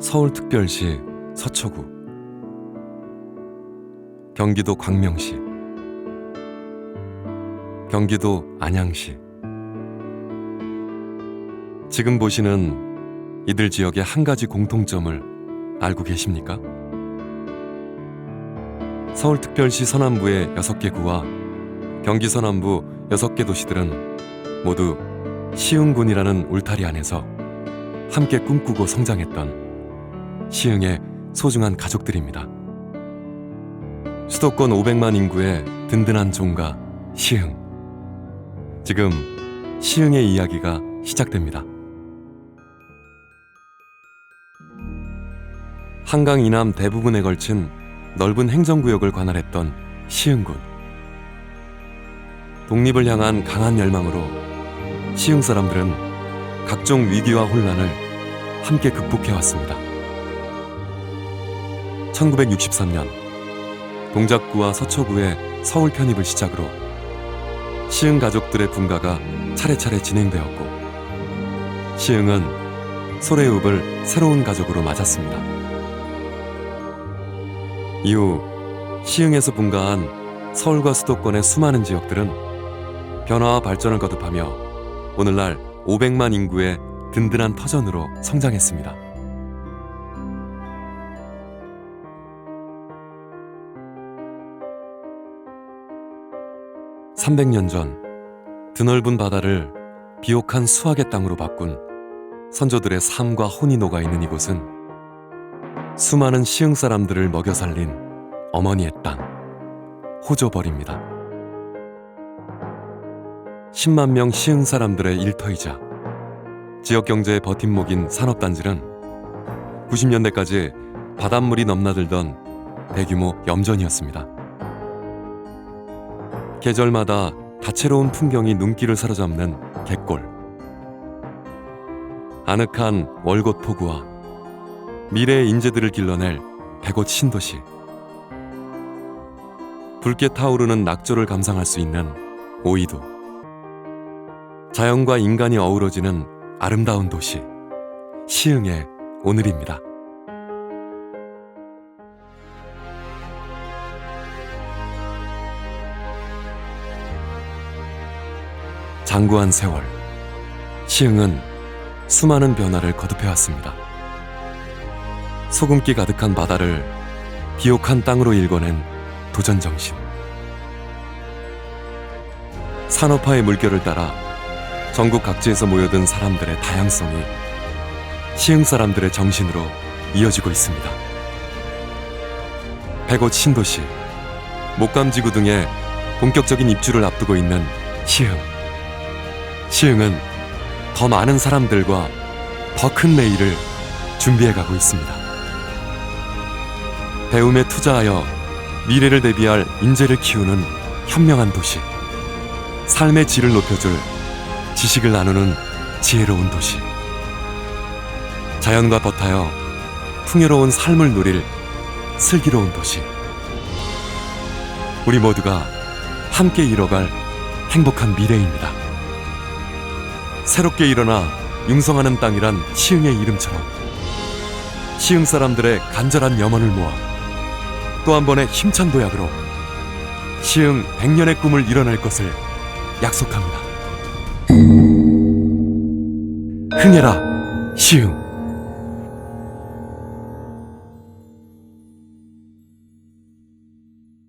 서울특별시 서초구. 경기도 광명시. 경기도 안양시. 지금 보시는 이들 지역의 한 가지 공통점을 알고 계십니까? 서울특별시 서남부의 6개 구와 경기 서남부 6개 도시들은 모두 시흥군이라는 울타리 안에서 함께 꿈꾸고 성장했던 시흥의 소중한 가족들입니다. 수도권 500만 인구의 든든한 종가 시흥. 지금 시흥의 이야기가 시작됩니다. 한강 이남 대부분에 걸친 넓은 행정구역을 관할했던 시흥군. 독립을 향한 강한 열망으로 시흥 사람들은 각종 위기와 혼란을 함께 극복해왔습니다. 1963년 동작구와 서초구의 서울 편입을 시작으로 시흥 가족들의 분가가 차례차례 진행되었고 시흥은 소래읍을 새로운 가족으로 맞았습니다. 이후 시흥에서 분가한 서울과 수도권의 수많은 지역들은 변화와 발전을 거듭하며 오늘날 500만 인구의 든든한 터전으로 성장했습니다. 300년 전 드넓은 바다를 비옥한 수학의 땅으로 바꾼 선조들의 삶과 혼이 녹아 있는 이곳은 수많은 시흥 사람들을 먹여 살린 어머니의 땅 호조벌입니다. 10만 명 시흥 사람들의 일터이자 지역 경제의 버팀목인 산업단지는 90년대까지 바닷물이 넘나들던 대규모 염전이었습니다. 계절마다 다채로운 풍경이 눈길을 사로잡는 갯골. 아늑한 월곶 포구와 미래의 인재들을 길러낼 백옷 신도시. 붉게 타오르는 낙조를 감상할 수 있는 오이도. 자연과 인간이 어우러지는 아름다운 도시. 시흥의 오늘입니다. 장구한 세월, 시흥은 수많은 변화를 거듭해왔습니다. 소금기 가득한 바다를 비옥한 땅으로 일궈낸 도전 정신. 산업화의 물결을 따라 전국 각지에서 모여든 사람들의 다양성이 시흥 사람들의 정신으로 이어지고 있습니다. 백옷 신도시, 목감지구 등의 본격적인 입주를 앞두고 있는 시흥. 시흥은 더 많은 사람들과 더큰 내일을 준비해 가고 있습니다. 배움에 투자하여 미래를 대비할 인재를 키우는 현명한 도시. 삶의 질을 높여줄 지식을 나누는 지혜로운 도시. 자연과 버타여 풍요로운 삶을 누릴 슬기로운 도시. 우리 모두가 함께 이뤄갈 행복한 미래입니다. 새롭게 일어나 융성하는 땅이란 시흥의 이름처럼 시흥 사람들의 간절한 염원을 모아 또 한 번의 힘찬 도약으로 시흥 100년의 꿈을 이뤄낼 것을 약속합니다. 흥해라 시흥